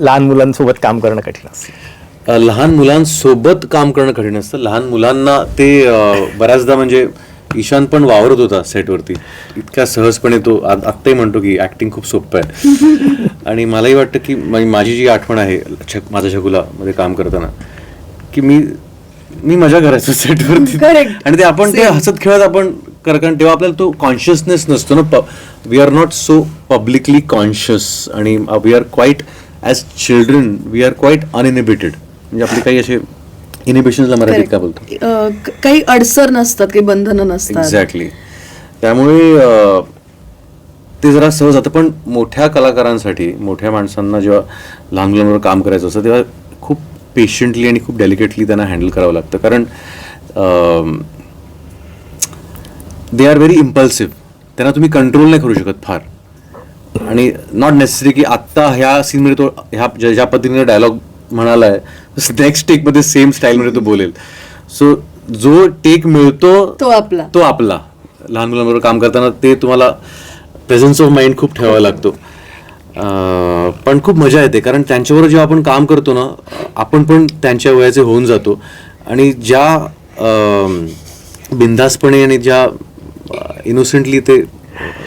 लहान मुलांसोबत काम करणं कठीण असतं. लहान मुलांसोबत काम करणं कठीण असतं. लहान मुलांना ते अ, बऱ्याचदा म्हणजे ईशान पण वावरत होता सेटवरती. इतक्या सहजपणे तो आ- आत्ताही म्हणतो की ऍक्टिंग खूप सोपं आहे. आणि मलाही वाटतं की मा- माझी जी आठवण आहे छक माझा छकुला मध्ये काम करताना की मी मी मजा करायचो सेटवरती. Correct. आणि ते आपण ते. हसत खेळत आपण कर कारण तेव्हा आपल्याला तो कॉन्शियसनेस नसतो ना we are not so publicly conscious आणि we are quite as children we are quite uninhibited म्हणजे आपले काही असे इनिबिशन्सला मराठीत काय बोलतो क- काही अडसर नसतात काही बंधनं नसतात. एक्झॅक्टली त्यामुळे ते जरा सहज जातं पण मोठ्या कलाकारांसाठी मोठ्या माणसांना जेव्हा लहान मुलांवर काम करायचं असतं तेव्हा खूप पेशंटली आणि खूप डेलिकेटली त्यांना हँडल करावं लागतं. कारण दे आर व्हेरी इम्पल्सिव्ह त्यांना तुम्ही कंट्रोल नाही करू शकत फार. आणि नॉट नेसेसरी की आत्ता ह्या सीनमध्ये तो ह्या ज्या पद्धतीने डायलॉग म्हणालाय नेक्स्ट टेकमध्ये सेम स्टाईलमध्ये तो बोलेल. सो जो टेक मिळतो तो आपला. तो आपला. लहान मुलांबरोबर काम करताना ते तुम्हाला प्रेझन्स ऑफ माइंड खूप ठेवावा लागतो. पण खूप मजा येते कारण त्यांच्याबरोबर जेव्हा आपण काम करतो ना आपण पण त्यांच्या वयाचे होऊन जातो. आणि ज्या अं, बिनधास्तपणे आणि ज्या इनोसेंटली ते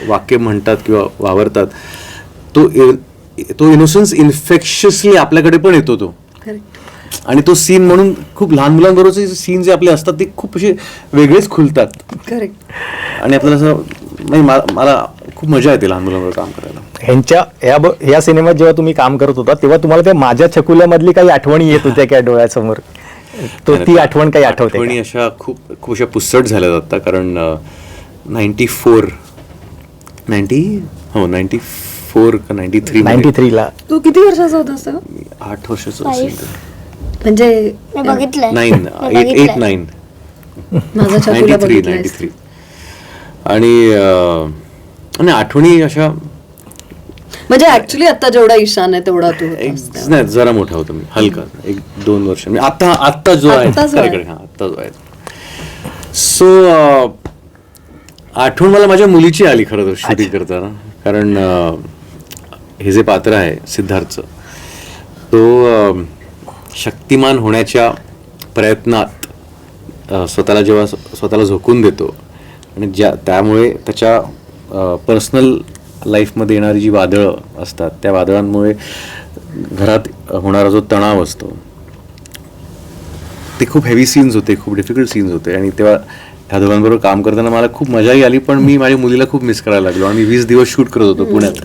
वाक्य म्हणतात किंवा वावरतात तो तो इनोसन्स इन्फेक्शियसली आपल्याकडे पण येतो तो. आणि तो सीन म्हणून खूप लहान मुलांबरोबरचे सीन जे आपले असतात ते खूप असे वेगळेच खुलतात. करेक्ट आणि आपल्याला असं मा- मला खूप मजा येते लहान मुलांबरोबर काम करायला. ह्यांच्या या या सिनेमात जेव्हा तुम्ही काम करत होता तेव्हा तुम्हाला त्या माझ्या छकुल्यामधली काही आठवणी येत होत्या काय डोळ्यासमोर? तो ती आठवण काही आठवते आठवणी? अशा खूप खूप अशा पुसट झाल्यात आता कारण नाईन्टी फोर नाईन्टी हो नाईन्टी फोर का नाईन्टी थ्री 93 ला. तू किती वर्षाचा होतास तेव्हा? आठ वर्षाचं असेल म्हणजे मी बघितलंय. Nine eight nine. माझा नाईन्टी छकुला थ्री नाईन्टी थ्री. आणि अं, आणि आठवणी अशा म्हणजे ऍक्च्युली आता जेवढा ईशान आहे तेवढा तू एक होतास नाही जरा मोठा होतो मी हलका. एक दोन वर्ष. म्हणजे आता आत्ता जो आहे. आत्ता जो आहे. खरं- खरं, हा, आत्ता जो आहे. सो आठवण मला माझ्या मुलीची आली खरं तर शूटिंग करताना. कारण हे जे पात्र आहे सिद्धार्थचं तो शक्तिमान होण्याच्या प्रयत्नात स्वतःला जेव्हा स्व- स्वतःला झोकून देतो आणि ज्या त्यामुळे त्याच्या पर्सनल लाईफमध्ये येणारी जी वादळं असतात त्या वादळांमुळे घरात होणारा जो तणाव असतो ते खूप हेवी सीन्स होते खूप डिफिकल्ट सीन्स होते. आणि तेव्हा ह्या दोघांबरोबर काम करताना मला खूप मजाही आली पण मी माझ्या मुलीला खूप मिस करायला लागलो. आणि वीस दिवस शूट करत होतो पुण्यात.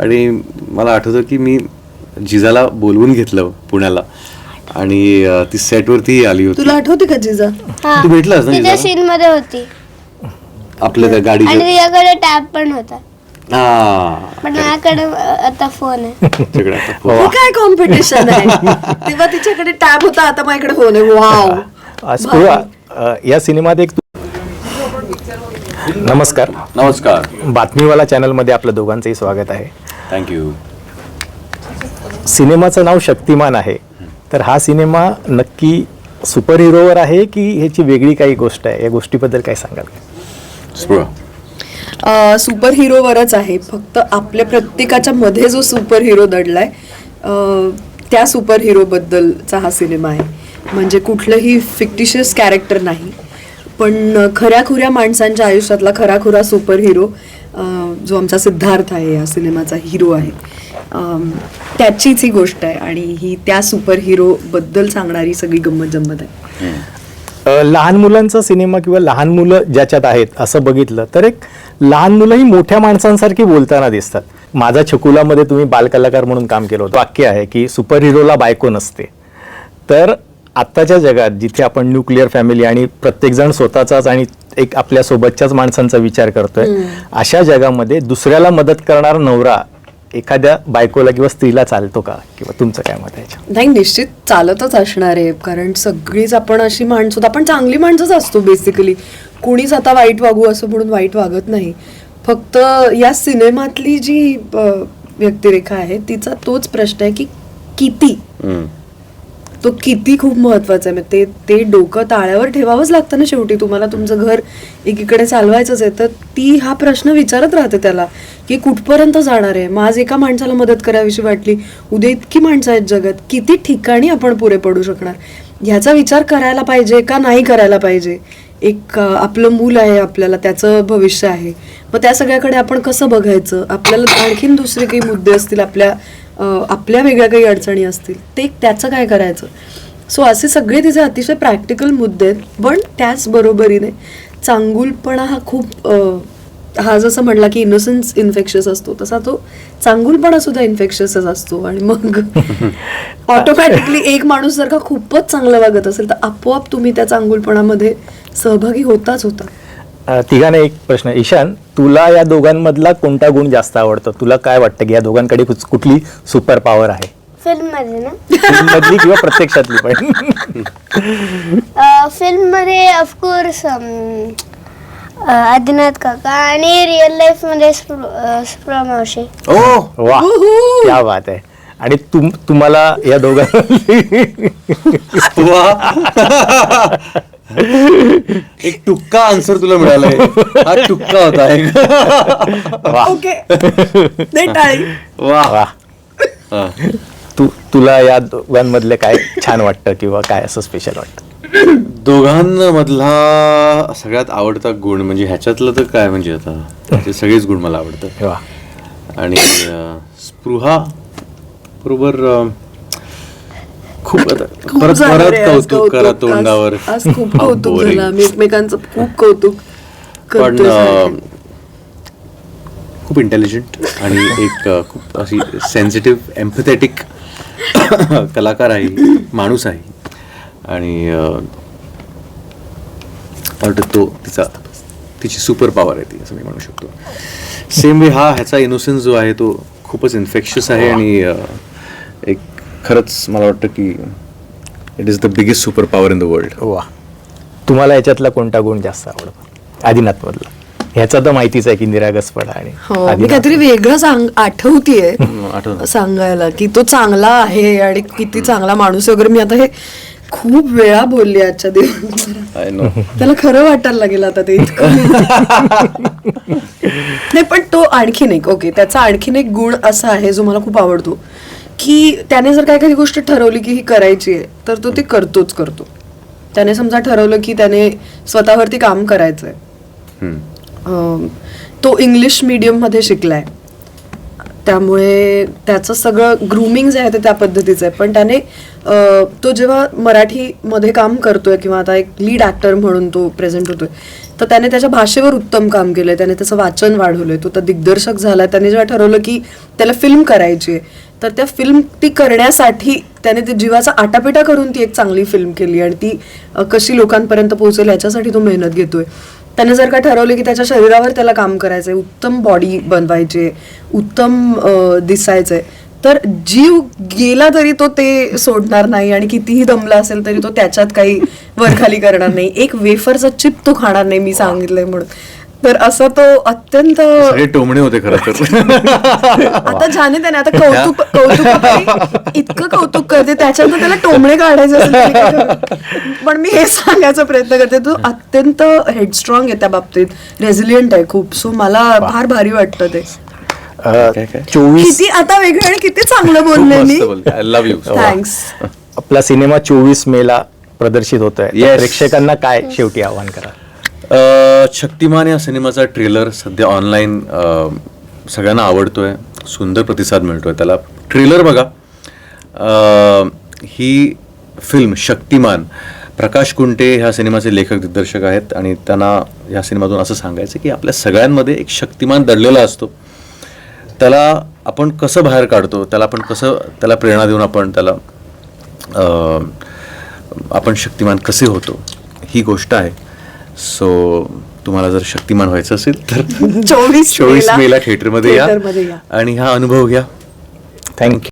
आणि मला आठवतं की मी जिजाला बोलवून घेतलं पुण्याला. आणि ती सेटवरती आली होती. तुला आठवते का जिजा? हा. तू भेटलास ना? सीन मध्ये होती. आपल्या त्या आणि गाडीच्या तिच्याकडे टॅब पण होता. हा. पण माझ्याकडे अ, आता फोन आहे. तिकडे आता. फोन. हे काय कॉम्पिटिशन आहे? तेव्हा तिच्याकडे टॅब होता आता माझ्याकडे फोन आहे. वाव अ, या सिनेमात एक नमस्कार. नमस्कार. बातमीवाला चॅनलमध्ये आपलं दोघांचंही स्वागत आहे. थँक्यू सिनेमाचं नाव शक्तिमान आहे. तर हा सिनेमा नक्की सुपर हिरोवर आहे की ह्याची वेगळी काही गोष्ट आहे? या गोष्टीबद्दल काय सांगाल? सुपर हिरोवरच आहे. फक्त आपल्या प्रत्येकाच्या मध्ये जो सुपर हिरो दडलाय अं, त्या सुपर हिरो बद्दलचा हा सिनेमा आहे. म्हणजे कुठलंही फिक्टिशियस कॅरेक्टर नाही. पण खऱ्याखुऱ्या माणसांच्या आयुष्यातला खराखुरा सुपर हिरो जो आमचा सिद्धार्थ आहे या सिनेमाचा हिरो आहे. त्याचीच ही गोष्ट आहे आणि ही त्या सुपर हिरो बद्दल सांगणारी सगळी गंमत जम्मत आहे. लहान मुलांचा सिनेमा किंवा लहान मुलं ज्याच्यात आहेत असं बघितलं तर एक लहान मुलंही मोठ्या माणसांसारखी बोलताना दिसतात. माझा छकुलामध्ये तुम्ही बालकलाकार म्हणून काम केलं होतं. वाक्य आहे की सुपर हिरोला बायको नसते. तर आत्ताच्या जगात जिथे आपण न्यूक्लिअर फॅमिली आणि प्रत्येकजण स्वतःचाच आणि एक आपल्या सोबतच्याच माणसांचा विचार करतोय अशा जगामध्ये दुसऱ्याला मदत करणारा नवरा एखाद्या बायकोला किंवा स्त्रीला चालतो का किंवा तुमचं काय मत आहे? नाही निश्चित चालतच असणार आहे कारण सगळीच आपण अशी माणसं. आपण चांगली माणसंच असतो बेसिकली कुणीच आता वाईट वागू असं म्हणून वाईट वागत नाही फक्त या सिनेमातली जी व्यक्तिरेखा आहे तिचा तोच प्रश्न आहे की किती. तो किती खूप महत्त्वाचा आहे. म्हणजे ते ते डोकं ताळ्यावर ठेवावंच लागतं ना शेवटी. तुम्हाला तुमचं घर एकीकडे चालवायचंच आहे तर ती हा प्रश्न विचारत राहते त्याला की कुठपर्यंत जाणार आहे? मग आज एका माणसाला मदत करावीशी वाटली उद्या इतकी माणसं आहेत जगात किती ठिकाणी आपण पुरे पडू शकणार? ह्याचा विचार करायला पाहिजे का नाही करायला पाहिजे? एक आपलं मूल आहे आपल्याला त्याचं भविष्य आहे. मग त्या सगळ्याकडे आपण कसं बघायचं? आपल्याला आणखीन दुसरे काही मुद्दे असतील आपल्या आपल्या वेगळ्या काही अडचणी असतील ते त्याचं काय करायचं? सो असे सगळे तिचे अतिशय प्रॅक्टिकल मुद्दे आहेत. पण त्याच बरोबरीने चांगुलपणा हा खूप हा जसं म्हटला की इनोसन्स इन्फेक्शियस असतो तसा तो चांगुलपणा सुद्धा इन्फेक्शियसच असतो. आणि मग ऑटोमॅटिकली एक माणूस जर का खूपच चांगलं वागत असेल तर आपोआप तुम्ही त्या चांगुलपणामध्ये सहभागी होताच होता. तिघांना एक प्रश्न. ईशान तुला या दोघांमधला कोणता गुण जास्त आवडतो? तुला काय वाटतं की या दोघांकडे कुच- कुठली सुपर पॉवर आहे? फिल्ममध्ये ना? मधली किंवा प्रत्यक्षातली पण. फिल्ममध्ये ऑफकोर्स आदिनाथ काका आणि रिअल लाईफमध्ये स्प्र- मावशी. ओ! वा क्या बात आहे. आणि तुम तुम्हाला या दोघां एक टुक्का आन्सर तुला मिळालाय. हा टुक्का होता एक. वा ओके नाही टाळी वा वा हा. तू तुला या दोघांमधले काय छान वाटतं किंवा काय असं स्पेशल वाटतं? दोघांमधला सगळ्यात आवडता गुण म्हणजे ह्याच्यातलं तर काय म्हणजे आता? ह्याचे सगळेच गुण मला आवडतात. वा आणि अं, स्पृहा बरोबर अं, खूप आता. खूप परत झालं परत रे आज कौतुक करा आज- तोंडावर. आज खूप कौतुक boring. झालं आम्ही एकमेकांचं खूप कौतुक पण करतोय अं, सारखे. खूप इंटेलिजंट आणि एक अं, खूप अशी सेन्सिटिव्ह एम्पथेटिक कलाकार आहे. माणूस आहे. आणि अं, मला वाटतं तो तिचा तिची सुपर पॉवर आहे ती असं मी म्हणू शकतो. सेम वे हा ह्याचा इनोसेन्स जो आहे तो खूपच इन्फेक्शियस आहे आणि अं, खरंच मला वाटतं की it is the biggest super power in the world वा. तुम्हाला याच्यातला कोणता गुण जास्त आवडतो? आदिनाथ मधला ह्याचा तर माहितीच आहे की निरागसपणा आणि हो मी आदिनाथ- काहीतरी वेगळं सांग आठवतीये आठवतं. सांगायला की तो चांगला आहे आणि किती चांगला माणूस आहे वगैरे. मी आता हे खूप वेळा बोलली आजच्या दिवस आय नो त्याला खरं वाटायला लागेल आता ते इतकं. नाही पण तो आणखीन एक ओके त्याचा आणखीन एक गुण असा आहे जो मला खूप आवडतो. की त्याने जर काय एखादी गोष्ट ठरवली की ही करायची आहे तर तो ती करतोच करतो. त्याने समजा ठरवलं की त्याने स्वतःवरती काम करायचं आहे तो इंग्लिश मीडियममध्ये शिकलाय. त्यामुळे त्याचं सगळं ग्रुमिंग जे आहे ते त्या पद्धतीचं आहे. पण त्याने तो जेव्हा मराठीमध्ये काम करतोय किंवा आता एक लीड ॲक्टर म्हणून तो प्रेझेंट होतोय तर त्याने त्याच्या भाषेवर उत्तम काम केलंय. त्याने त्याचं वाचन वाढवलंय. तो तर दिग्दर्शक झालाय. त्याने जेव्हा ठरवलं की त्याला फिल्म करायची आहे तर त्या फिल्म ती करण्यासाठी त्याने ते जीवाचा आटापिटा करून ती एक चांगली फिल्म केली आणि ती कशी लोकांपर्यंत पोहोचेल याच्यासाठी तो मेहनत घेतोय. त्याने जर का ठरवलं की त्याच्या शरीरावर त्याला काम करायचंय उत्तम बॉडी बनवायचे उत्तम दिसायचंय तर जीव गेला तरी तो ते सोडणार नाही आणि कितीही दमला असेल तरी तो त्याच्यात काही वरखाली करणार नाही. एक वेफरचा चिप तो खाणार नाही मी सांगितलंय म्हणून. तर असं तो अत्यंत सगळे टोमणे होते खरं तर. आता जाणे त्याने आता कौतुक कौतुक इतकं कौतुक करते त्याच्यातनं त्याला टोमणे काढायचे? पण मी हे सांगायचा प्रयत्न करते तो अत्यंत हेडस्ट्रॉंग आहे त्या बाबतीत. रेझिलियंट आहे खूप. सो मला फार भारी वाटतं ते? चोवीस किती आता वेगळं आणि किती चांगलं बोलले मी. आय लव्ह यू थँक्स आपला सिनेमा चोवीस मे ला प्रदर्शित होतोय. तर Yes. प्रेक्षकांना काय शेवटी आव्हान करा अ, शक्तिमान या सिनेमाचा ट्रेलर सध्या ऑनलाईन सगळ्यांना आवडतोय. सुंदर प्रतिसाद मिळतोय त्याला. ट्रेलर बघा. ही फिल्म शक्तिमान प्रकाश कुंटे ह्या सिनेमाचे लेखक दिग्दर्शक आहेत आणि त्यांना ह्या सिनेमातून असं सांगायचं की आपल्या सगळ्यांमध्ये एक शक्तिमान दडलेला असतो. त्याला आपण कसं बाहेर काढतो त्याला आपण कसं त्याला प्रेरणा देऊन आपण त्याला आपण शक्तिमान कसे होतो ही गोष्ट आहे. सो तुम्हाला जर शक्तिमान व्हायचं असेल तर चोवीस चोवीस मेला थिएटरमध्ये या. आणि हा अनुभव घ्या. थँक्यू